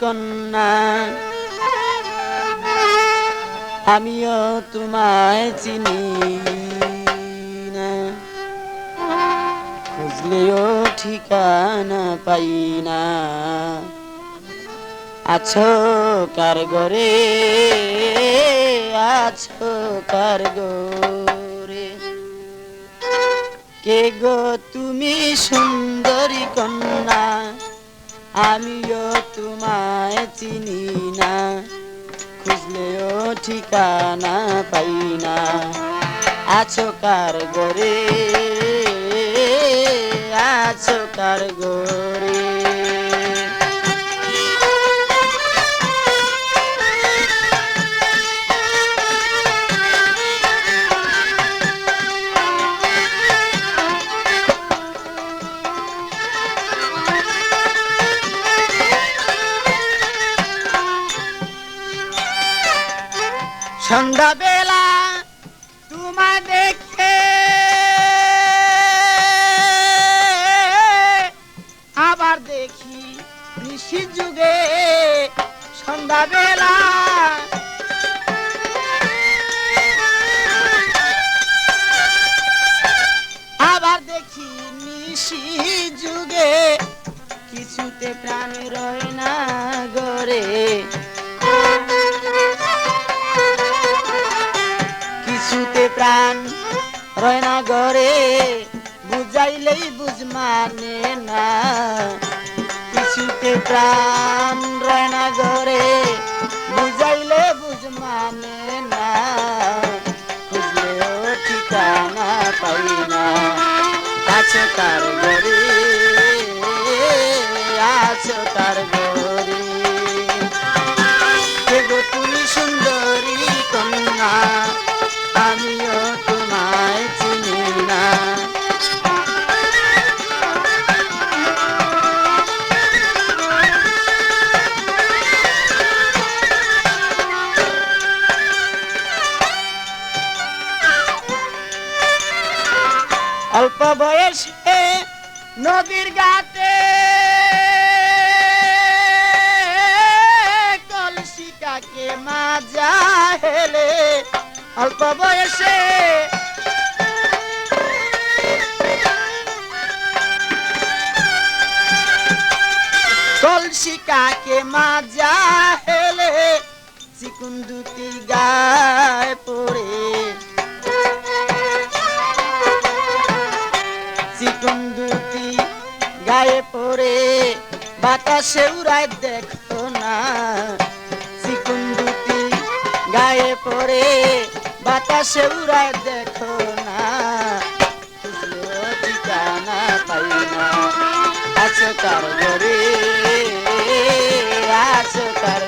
কন্যা আমিও তোমায় চিনি না। খুঁজলেও ঠিকানা পাই না। আছো কার গরে আছো কার গরে কে গো তুমি সুন্দরী কন্যা? আমিও তোমায় চিনি না খুঁজলেও ঠিকানা পাই না। আছো কার গরে আছো কার গরে সন্ধ্যাবেলা তোমায় দেখে আবার দেখি নিশি যুগে সন্ধ্যাবেলা আবার দেখি নিশি যুগে কিছুতে প্রাণ রয় না গরে প্রাণ। রয় না গরে বুঝাইলেই বুঝ মানে না। কিছুতে প্রাণ রয় না গরে বুঝাইলে বুঝ মানে না। খুঁজলেও ঠিকানা পাই না। আছো তার গরে আছো তার গরে বয়সে নদীর ঘাটে। কলসিকাকে মাজা হেলে, অল্প বয়সে। কলসিকাকে মাজা হেলে, চিকুন দুটি গায়ে পড়ে বাতাসে উড়ায় দেখো না। চিকুন দুটি গায়ে পড়ে, বাতাসে উড়ায় দেখো না। ঠিকানা পাই না। আছো কার ঘরে? কার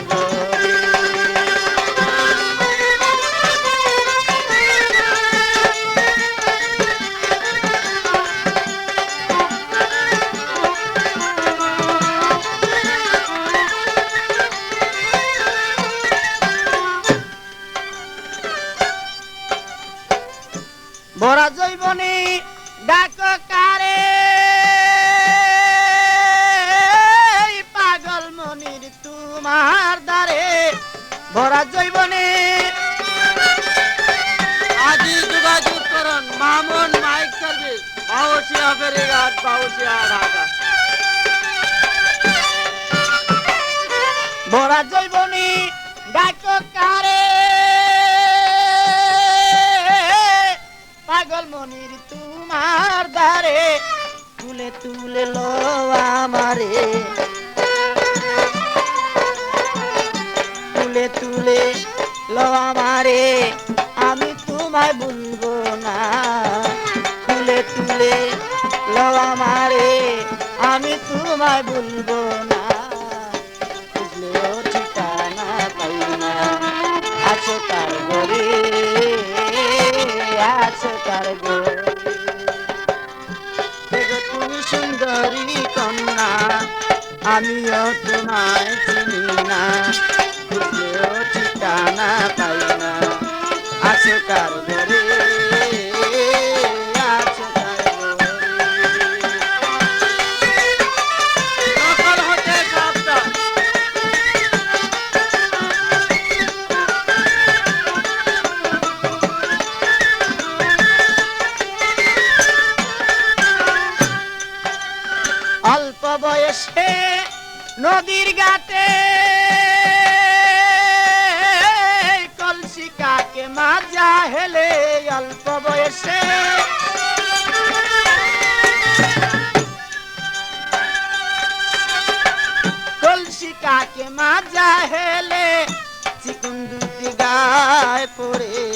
ভরা জৈবনে। আদি যোগাযোগ করুন, মামুন মাইক সার্ভিস, বাউসিয়া ফেরিঘাট, বাউসিয়া ঢাকা। ভরা জৈবনে ডাক কারে। পাগল মনির তোমার দ্বারে, তুলে তুলে লো আমারে। তুলে তুলে লো আমারে, আমি তোমায় ভুলবো না। তুলে তুলে লো আমারে, আমি তোমায় ভুলবো না। খুঁজলেও ঠিকানা পাই না। আছো তার গরে আছো তার গরে তুমি সুন্দরী কন্যা, আমিও তোমায় বয়সে নদীর গাতে কলসিকাকে মাজা হেলে অল্প বয়সে। কলসিকাকে মাজা হেলে চিকুন দুটি গায়ে পড়ে